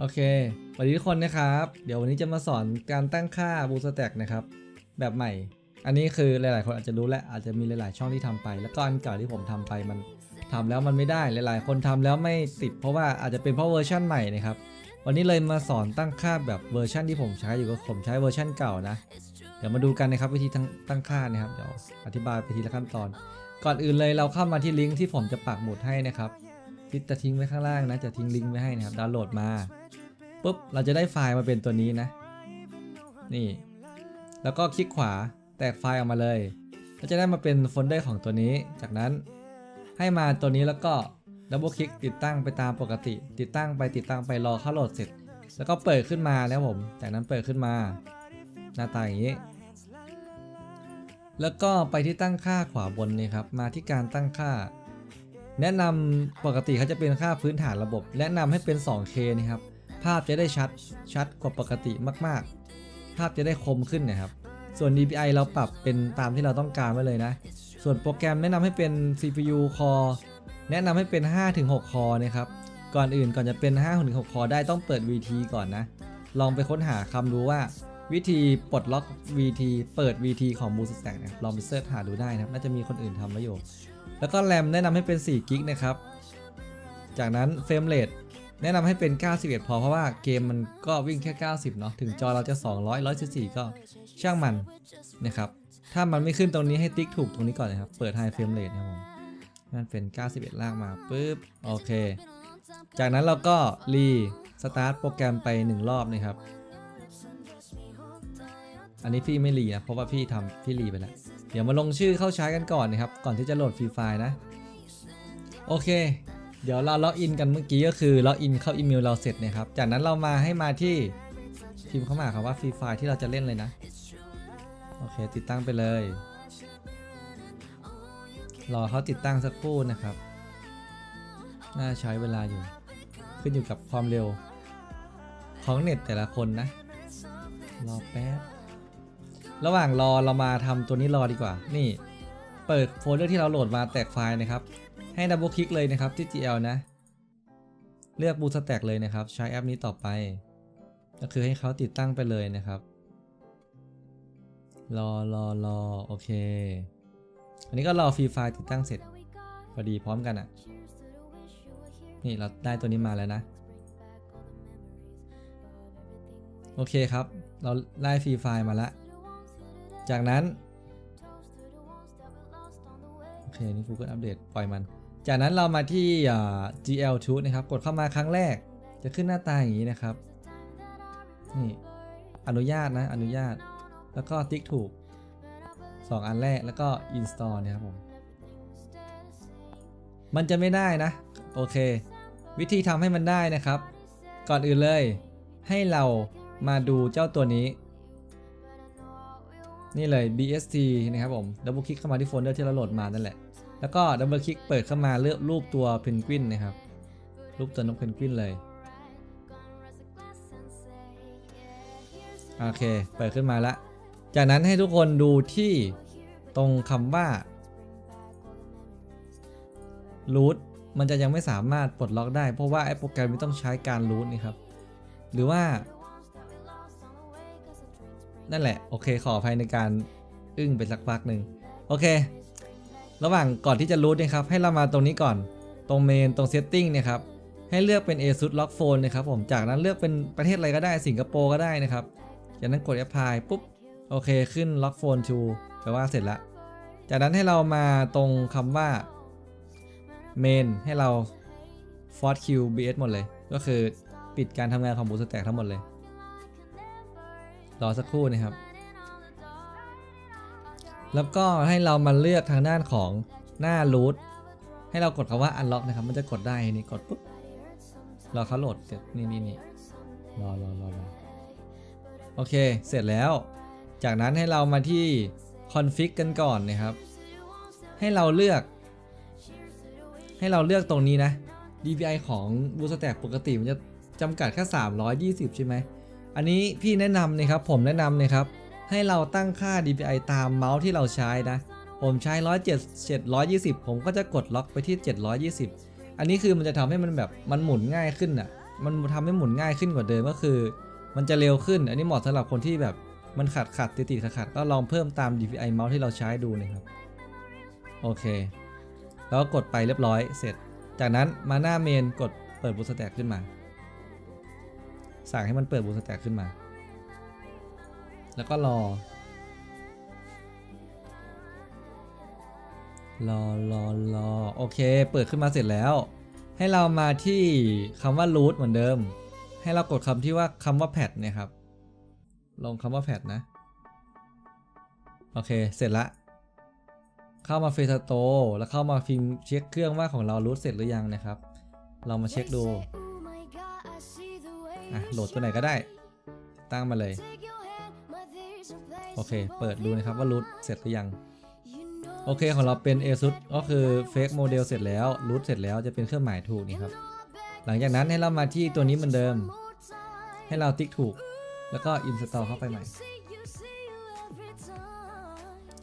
โอเคสวัสดีทุกคนนะครับ เดี๋ยววันนี้จะมาสอนการตั้งค่าบูสแต็กนะครับ แบบใหม่ อันนี้คือหลาย ๆ คนอาจจะรู้และอาจจะมีหลาย ๆ ช่องที่ทำไป แล้วก็อันเก่าที่ผมทำไปมันทำแล้วมันไม่ได้หลาย ๆ คนทำแล้วไม่ติด เพราะว่าอาจจะเป็นเพราะเวอร์ชันใหม่นะครับ วันนี้เลยมาสอนตั้งค่าแบบเวอร์ชันที่ผมใช้อยู่ก็ผมใช้เวอร์ชันเก่านะ เดี๋ยวมาดูกันนะครับวิธีตั้งตั้งค่านะครับ เดี๋ยวอธิบายไปทีละขั้นตอน ก่อนอื่นเลยเราเข้ามาที่ลิงก์ที่ผมจะปักหมุดให้นะครับ ที่จะทิ้งไว้ข้างล่างนะ จะทิ้งลิงก์ไว้ให้นะครับ ดาวน์โหลดมาปุ๊บ เราจะได้ไฟล์มาเป็นตัวนี้นะ นี่ แล้วก็คลิกขวาแตกไฟล์ออกมาเลย ก็จะได้มาเป็นโฟลเดอร์ของตัวนี้ จากนั้นให้มาตัวนี้แล้วก็ดับเบิลคลิกติดตั้งไปตามปกติ ติดตั้งไปติดตั้งไปรอเข้าโหลดเสร็จ แล้วก็เปิดขึ้นมาแล้วผม จากนั้นเปิดขึ้นมา หน้าตาอย่างนี้ แล้วก็ไปที่ตั้งค่าขวาบนนี่ครับ มาที่การตั้งค่า แนะนำปกติเขาจะเป็นค่าพื้นฐานระบบ แนะนำให้เป็น 2K นะครับ ภาพจะได้ชัดชัดกว่าปกติมากๆ ภาพจะได้คมขึ้นนะครับ ส่วน DPI เราปรับเป็นตามที่เราต้องการไว้เลยนะ ส่วนโปรแกรมแนะนำให้เป็น CPU Core แนะนำให้เป็น 5-6 Core นะครับ ก่อนอื่นก่อนจะเป็น 5-6 Core ได้ต้องเปิด VT ก่อนนะ ลองไปค้นหาคำดูว่าวิธีปลดล็อก VT เปิด VT ของ b o o s t a c k นะลองไปเสิร์ชหาดูได้นะน่าจะมีคนอื่นทำไว้อยู่ แล้วก็แรมแนะนำให้เป็น4กิกนะครับ จากนั้นเฟรมเรทแนะนำให้เป็น 91 พอเพราะว่าเกมมันก็วิ่งแค่ 90 เนาะ ถึงจอเราจะ 200 114 ก็ช่างมันนะครับ ถ้ามันไม่ขึ้นตรงนี้ให้ติ๊กถูกตรงนี้ก่อนนะครับ เปิด High Frame Rate นะครับผมนั่นเป็น 91 ลากมาปุ๊บ โอเค จากนั้นเราก็รีสตาร์ทโปรแกรมไป 1 รอบนะครับ อันนี้พี่ไม่รีนะ เพราะว่าพี่ทำพี่รีไปแล้ว เดี๋ยวมาลงชื่อเข้าใช้กันก่อนนะครับ ก่อนที่จะโหลดฟรีไฟล์นะ โอเค เดี๋ยวเราล็อกอินกันเมื่อกี้ก็คือล็อกอินเข้าอีเมลเราเสร็จนะครับ จากนั้นเรามาให้มาที่พิมพ์เข้ามาครับว่าฟรีไฟล์ที่เราจะเล่นเลยนะ โอเค ติดตั้งไปเลย รอเขาติดตั้งสักครู่นะครับ น่าใช้เวลาอยู่ ขึ้นอยู่กับความเร็วของเน็ตแต่ละคนนะ รอแป๊บ ระหว่างรอเรามาทำตัวนี้รอดีกว่า นี่ เปิดโฟลเดอร์ที่เราโหลดมาแตกไฟล์นะครับ ให้ดับเบิลคลิกเลยนะครับที่ GL นะ เลือก Bootstrap เลยนะครับ ใช้แอปนี้ต่อไป ก็คือให้เขาติดตั้งไปเลยนะครับ รอรอรอโอเค อันนี้ก็รอฟรีไฟล์ติดตั้งเสร็จพอดีพร้อมกันอะ่ะ นี่เราได้ตัวนี้มาแล้วนะโอเคครับ เราได้ฟรีไฟล์มาแล้ว จากนั้น โอเค นี่ Google อัปเดตปล่อยมัน จากนั้นเรามาที่อ่า GL2 นะครับ กดเข้ามาครั้งแรก จะขึ้นหน้าตาอย่างนี้นะครับ นี่ อนุญาตนะ อนุญาต แล้วก็ติ๊กถูก 2 อันแรก แล้วก็ install นะครับผม มันจะไม่ได้นะ โอเค วิธีทำให้มันได้นะครับ ก่อนอื่นเลย ให้เรามาดูเจ้าตัวนี้ นี่เลย BST นะครับผมดับเบิลคลิกเข้ามาที่โฟลเดอร์ที่เราโหลดมานั่นแหละ แล้วก็ดับเบิลคลิกเปิดเข้ามาเลือกรูปตัวเพนกวินนะครับ รูปตัวนกเพนกวินเลย โอเค เปิดขึ้นมาล้วจากนั้นให้ทุกคนดูที่ตรงคำว่า root มันจะยังไม่สามารถปลดล็อกได้ เพราะว่าไอ้โปรแกรมนี้ต้องใช้การ root นี่ครับ หรือว่า นั่นแหละ โอเค ขออภัยในการอึ้งไปสักพักหนึ่งโอเค ระหว่างก่อนที่จะรูทนะครับ ให้เรามาตรงนี้ก่อน ตรงเมน ตรง setting เนี่ยครับ ให้เลือกเป็น ASUS Lock Phone นะครับผม จากนั้นเลือกเป็นประเทศอะไรก็ได้ สิงคโปร์ก็ได้นะครับ จากนั้นกด Apply ปุ๊บ โอเค ขึ้น Lock Phone to แปลว่าเสร็จละ จากนั้นให้เรามาตรงคำว่า main ให้เรา Force Q BS หมดเลย ก็คือปิดการทำงานของ Bootstrap ทั้งหมดเลย รอสักครู่นะครับ แล้วก็ให้เรามาเลือกทางด้านของหน้า root ให้เรากดคำว่า unlock นะครับ มันจะกดได้นี่กดปุ๊บรอเขาโหลดเสร็จนี่นี่นี่รอรอรอรอโอเค เสร็จแล้ว จากนั้นให้เรามาที่ config กันก่อนนะครับ ให้เราเลือก ให้เราเลือกตรงนี้นะ DPI ของ Bootstrap ปกติมันจะจำกัดแค่ 320 ใช่ไหม อันนี้พี่แนะนำนะครับผมแนะนำนะครับให้เราตั้งค่า DPI ตามเมาส์ที่เราใช้นะ ผมใช้107 720 ผมก็จะกดล็อกไปที่ 720 อันนี้คือมันจะทำให้มันแบบมันหมุนง่ายขึ้นน่ะ มันทำให้หมุนง่ายขึ้นกว่าเดิมก็คือ มันจะเร็วขึ้น อันนี้เหมาะสำหรับคนที่แบบมันขัดขัดติดติดขัดขัดก็ลองเพิ่มตาม DPI เมาส์ที่เราใช้ดูนะครับ โอเค แล้วก็กดไปเรียบร้อยเสร็จ จากนั้นมาหน้าเมนกดเปิดบูสแต็กขึ้นมา สั่งให้มันเปิดบูสแต็กขึ้นมา แล้วก็รอ รอรอรอโอเค เปิดขึ้นมาเสร็จแล้ว ให้เรามาที่คำว่า root เหมือนเดิม ให้เรากดคำที่ว่าคำว่า pad เนี่ยครับ ลงคำว่า pad นะ โอเค เสร็จละ เข้ามาเฟซโตแล้วเข้ามาฟิล์มเช็คเครื่องว่าของเรา root เสร็จหรือยังนะครับ เรามาเช็คดู อะโหลดตัวไหนก็ได้ ตั้งมาเลย โอเค เปิดดูนะครับว่า root เสร็จหรือยัง โอเคของเราเป็น ASUS ก็คือ Fake Model เสร็จแล้ว root เสร็จแล้วจะเป็นเครื่องหมายถูกนี่ครับ หลังจากนั้นให้เรามาที่ตัวนี้เหมือนเดิม ให้เราติ๊กถูก แล้วก็ install เข้าไปใหม่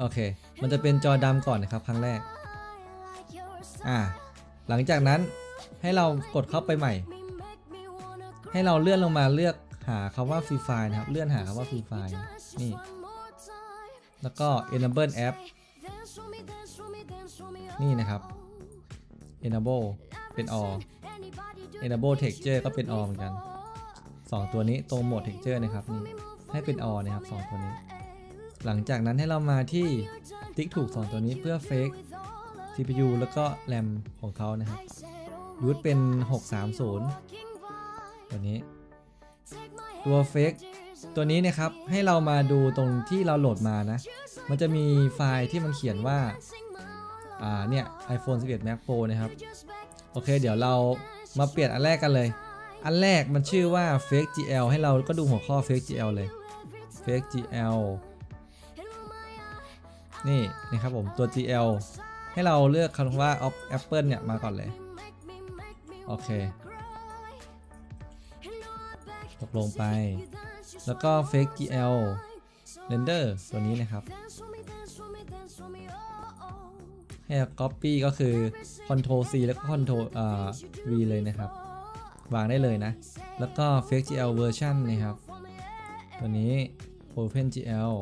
โอเค มันจะเป็นจอดำก่อนนะครับครั้งแรก อ่า หลังจากนั้นให้เรากดเข้าไปใหม่ ให้เราเลื่อนลงมาเลือกหาคำว่า Free File นะครับ เลื่อนหาคำว่า Free File นี่ แล้วก็ enable app นี่นะครับ enable เป็น all enable texture ก็เป็น all เหมือนกัน 2 ตัวนี้ตรงโหมด texture นะครับนี่ให้เป็น all นะครับ 2 ตัวนี้ หลังจากนั้นให้เรามาที่ติ๊กถูก 2 ตัวนี้เพื่อ fake CPU แล้วก็ RAM ของเขานะครับยูทเป็น 630 ตัวนี้ ตัว fake ตัวนี้นะครับให้เรามาดูตรงที่เราโหลดมานะ มันจะมีไฟล์ที่มันเขียนว่า อ่าเนี่ย iPhone 11 Max Pro นะครับ โอเค เดี๋ยวเรามาเปลี่ยนอันแรกกันเลย อันแรกมันชื่อว่า fake gl ให้เราก็ดูหัวข้อ fake gl เลย fake gl นี่นะครับผมตัว gl ให้เราเลือกคำว่า of apple เนี่ยมาก่อนเลย โอเค ตกลงไป แล้วก็ fake gl render ตัวนี้นะครับให้ copy ก็คือ control c แล้วก็ control อ่า v เลยนะครับ วางได้เลยนะ แล้วก็ fake gl version นะครับ ตัวนี้ open gl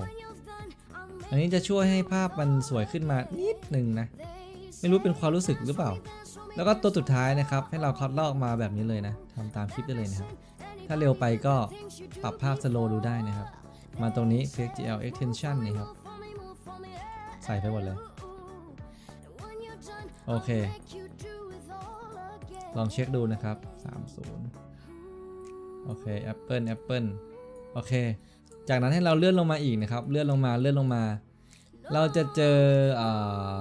อันนี้จะช่วยให้ภาพมันสวยขึ้นมานิดหนึ่งนะ ไม่รู้เป็นความรู้สึกหรือเปล่า แล้วก็ตัวสุดท้ายนะครับ ให้เราคัดลอกมาแบบนี้เลยนะทำตามคลิปได้เลยนะครับ ถ้าเร็วไปก็ปรับภาพสโลดูได้นะครับ มาตรงนี้ fake gl extension นี่ครับ ใส่ไปหมดเลย โอเค ลองเช็คดูนะครับ 30 โอเค Apple Apple โอเค จากนั้นให้เราเลื่อนลงมาอีกนะครับ เลื่อนลงมาเลื่อนลงมา เราจะเจอเอ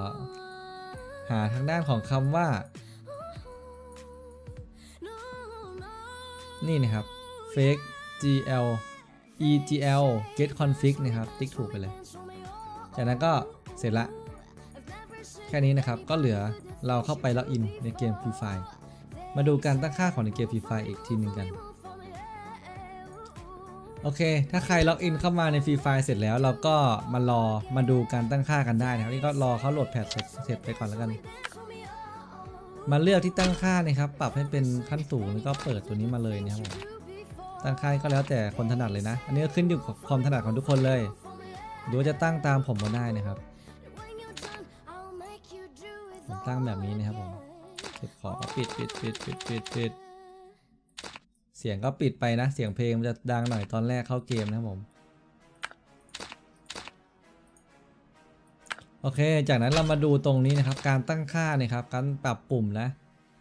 อหาทางด้านของคำว่า นี่นะครับ fake gl egl get config นะครับ ติ๊กถูกไปเลย จากนั้นก็เสร็จละ แค่นี้นะครับ ก็เหลือเราเข้าไปล็อกอินในเกม Free Fire มาดูการตั้งค่าของในเกม Free Fire อีกทีหนึ่งกัน โอเค ถ้าใครล็อกอินเข้ามาใน Free Fire เสร็จแล้ว เราก็มารอมาดูการตั้งค่ากันได้นะครับ นี่ก็รอเขาโหลดแพทเสร็จเสร็จไปก่อนแล้วกัน มาเลือกที่ตั้งค่านะครับ ปรับให้เป็นขั้นสูงแล้วก็เปิดตัวนี้มาเลยนะครับผม ตั้งค่าก็แล้วแต่คนถนัดเลยนะ อันนี้ก็ขึ้นอยู่กับความถนัดของทุกคนเลยหรือว่าจะตั้งตามผมก็ได้นะครับผมตั้งแบบนี้นะครับผมเก็บของปิดปิดปิดปิดปิดปิดเสียงก็ปิดไปนะ เสียงเพลงมันจะดังหน่อยตอนแรกเข้าเกมนะครับผม โอเค จากนั้นเรามาดูตรงนี้นะครับ การตั้งค่านะครับ การปรับปุ่มนะ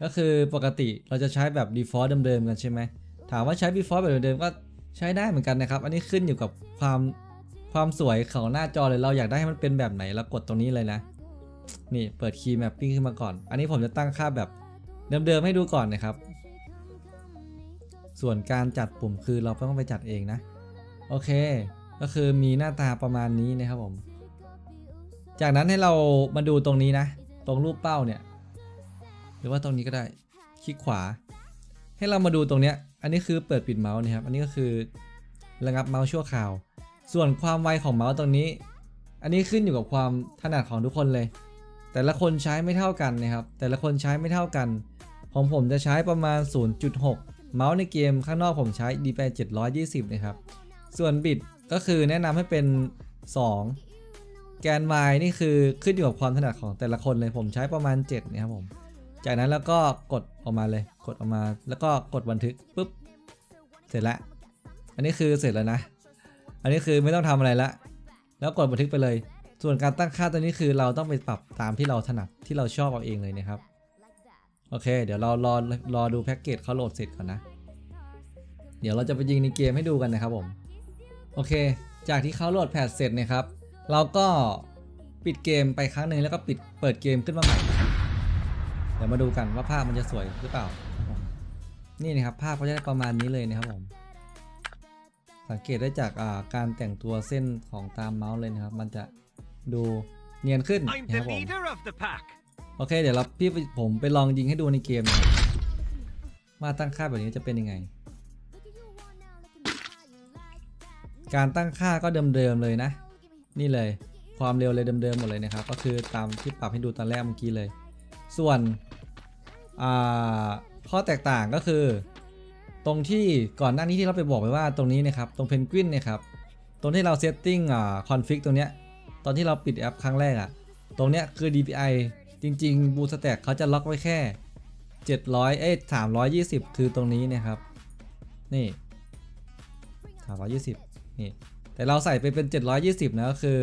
ก็คือปกติเราจะใช้แบบ default เดิมๆกันใช่ไหม ถามว่าใช้ default แบบเดิมก็ใช้ได้เหมือนกันนะครับ อันนี้ขึ้นอยู่กับความความสวยของหน้าจอเลยเราอยากได้ให้มันเป็นแบบไหนเรากดตรงนี้เลยนะ นี่เปิดคีย์แมปปิ้งขึ้นมาก่อน อันนี้ผมจะตั้งค่าแบบเดิมๆให้ดูก่อนนะครับ ส่วนการจัดปุ่มคือเราต้องไปจัดเองนะ โอเค ก็คือมีหน้าตาประมาณนี้นะครับผม จากนั้นให้เรามาดูตรงนี้นะ ตรงรูปเป้าเนี่ย หรือว่าตรงนี้ก็ได้ คลิกขวา ให้เรามาดูตรงเนี้ย อันนี้คือเปิดปิดเมาส์นะครับ อันนี้ก็คือระงับเมาส์ชั่วคราว ส่วนความไวของเมาส์ตรงนี้ อันนี้ขึ้นอยู่กับความถนัดของทุกคนเลย แต่ละคนใช้ไม่เท่ากันนะครับ แต่ละคนใช้ไม่เท่ากันของผมจะใช้ประมาณ 0.6 เมาส์ในเกมข้างนอกผมใช้ DPI 720 นะครับ ส่วนบิตก็คือแนะนำให้เป็น 2 แกน Y นี่คือขึ้นอยู่กับความถนัดของแต่ละคนเลยผมใช้ประมาณ 7 นะครับผม จากนั้นแล้วก็กดออกมาเลย กดออกมาแล้วก็กดบันทึกปุ๊บ เสร็จละ อันนี้คือเสร็จแล้วนะ อันนี้คือไม่ต้องทำอะไรละ แล้วกดบันทึกไปเลย ส่วนการตั้งค่าตัวนี้คือเราต้องไปปรับตามที่เราถนัดที่เราชอบเอาเองเลยนะครับ โอเค เดี๋ยวเรารอรอดูแพ็กเกจเขาโหลดเสร็จก่อนนะ เดี๋ยวเราจะไปยิงในเกมให้ดูกันนะครับผม โอเค จากที่เขาโหลดแพทเสร็จนะครับ เราก็ปิดเกมไปครั้งหนึ่งแล้วก็ปิดเปิดเกมขึ้นมาใหม่ เดี๋ยวมาดูกันว่าภาพมันจะสวยหรือเปล่าครับผมนี่นะครับภาพก็จะได้ประมาณนี้เลยนะครับผม สังเกตได้จากอ่าการแต่งตัวเส้นของตามเมาส์เลยนะครับ มันจะดูเนียนขึ้น I'm นะค the รับผม leader of the pack. โอเค เดี๋ยวเราพี่ผมไปลองยิงให้ดูในเกมนะครับว่าตั้งค่าแบบนี้จะเป็นยังไง การตั้งค่าก็เดิมๆเลยนะ นี่เลยความเร็วเลยเดิมๆหมดเลยนะครับ ก็คือตามที่ปรับให้ดูตอนแรกเมื่อกี้เลย ส่วนข้อแตกต่างก็คือ ตรงที่ก่อนหน้านี้ที่เราไปบอกไปว่าตรงนี้นะครับตรงเพนกวินเนี่ยครับตรงที่เราเซตติ้งคอนฟิกตรงเนี้ยตอนที่เราปิดแอปครั้งแรกอะตรงเนี้ยคือ DPI จริงๆ บูสแต็กเขาจะล็อกไว้แค่ 700 เอ้ย320 คือตรงนี้นะครับ นี่ 320 นี่ แต่เราใส่ไปเป็น 720 นะก็คือ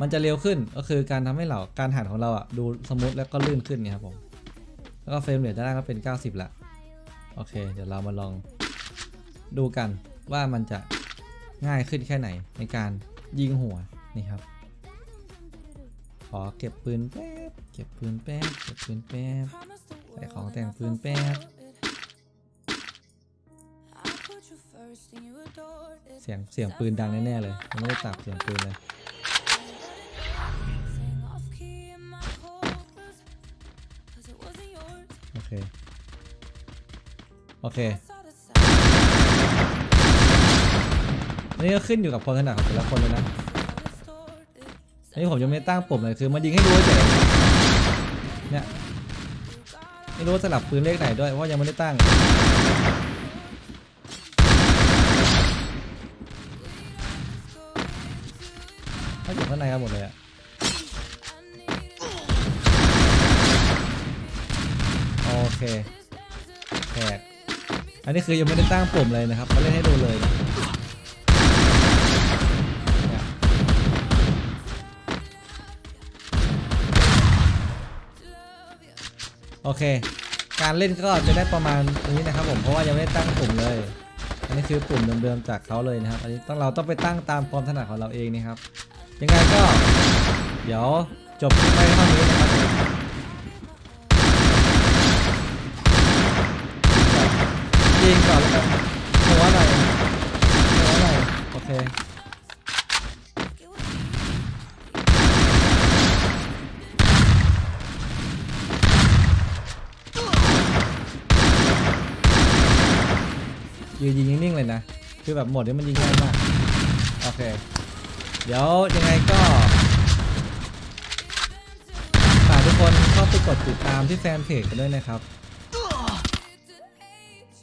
มันจะเร็วขึ้นก็คือการทำให้เราการหันของเราอะดูสมูทแล้วก็ลื่นขึ้นเนี่ยครับผม แล้วก็เฟรมเรทด้านล่างก็เป็น 90 ละ โอเค เดี๋ยวเรามาลองดูกันว่ามันจะง่ายขึ้นแค่ไหนในการยิงหัวนี่ครับ ขอเก็บปืนแป๊บ เก็บปืนแป๊บ เก็บปืนแป๊บ ใส่ของแต่งปืนแป๊บ เสียงเสียงปืนดังแน่ๆเลยยังไม่ได้ตัดเสียงปืนเลย เค โอเค นี่ก็ขึ้นอยู่กับความถนัดของแต่ละคนเลยนะ อันนี้ผมยังไม่ตั้งปุ่มเลยคือมันยิงให้ดูเฉยเนี่ย ไม่รู้สลับปืนเลขไหนด้วยเพราะยังไม่ได้ตั้งเขาอยู่ข้างในกันหมดเลยอะ เคแขกอันนี้คือยังไม่ได้ตั้งปุ่มเลยนะครับมาเล่นให้ดูเลยนะโอเค การเล่นก็จะได้ประมาณนี้นะครับผม เพราะว่ายังไม่ได้ตั้งปุ่มเลย อันนี้คือปุ่มเดิมๆจากเขาเลยนะครับ อันนี้ต้องเราต้องไปตั้งตามความถนัดของเราเองนะครับ ยังไงก็ เดี๋ยวจบคลิปไปเท่านี้นะครับ ยิงก่อนแล้วกันหัวหน่อยหัวหน่อยโอเคยืนยิงนิ่งๆเลยนะ คือแบบหมดนี้มันยิงง่ายมาก โอเค เดี๋ยวยังไงก็ฝากทุกคนเข้าไปกดติดตามที่แฟนเพจกันด้วยนะครับ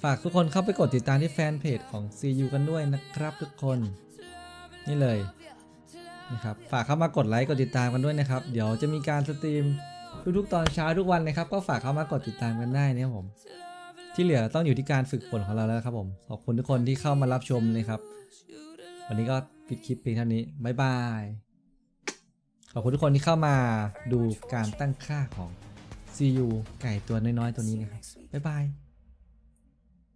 ฝากทุกคนเข้าไปกดติดตามที่แฟนเพจของ CU กันด้วยนะครับทุกคน นี่เลยนะครับฝากเข้ามากดไลค์กดติดตามกันด้วยนะครับ เดี๋ยวจะมีการสตรีมทุกๆตอนเช้าทุกวันนะครับ ก็ฝากเข้ามากดติดตามกันได้นะครับผม ที่เหลือต้องอยู่ที่การฝึกฝนของเราแล้วครับผมขอบคุณทุกคนที่เข้ามารับชมนะครับ วันนี้ก็ปิดคลิปเพียงเท่านี้บ๊ายบายขอบคุณทุกคนที่เข้ามาดูการตั้งค่าของ CU ไก่ตัวน้อยๆตัวนี้นะครับบ๊ายบาย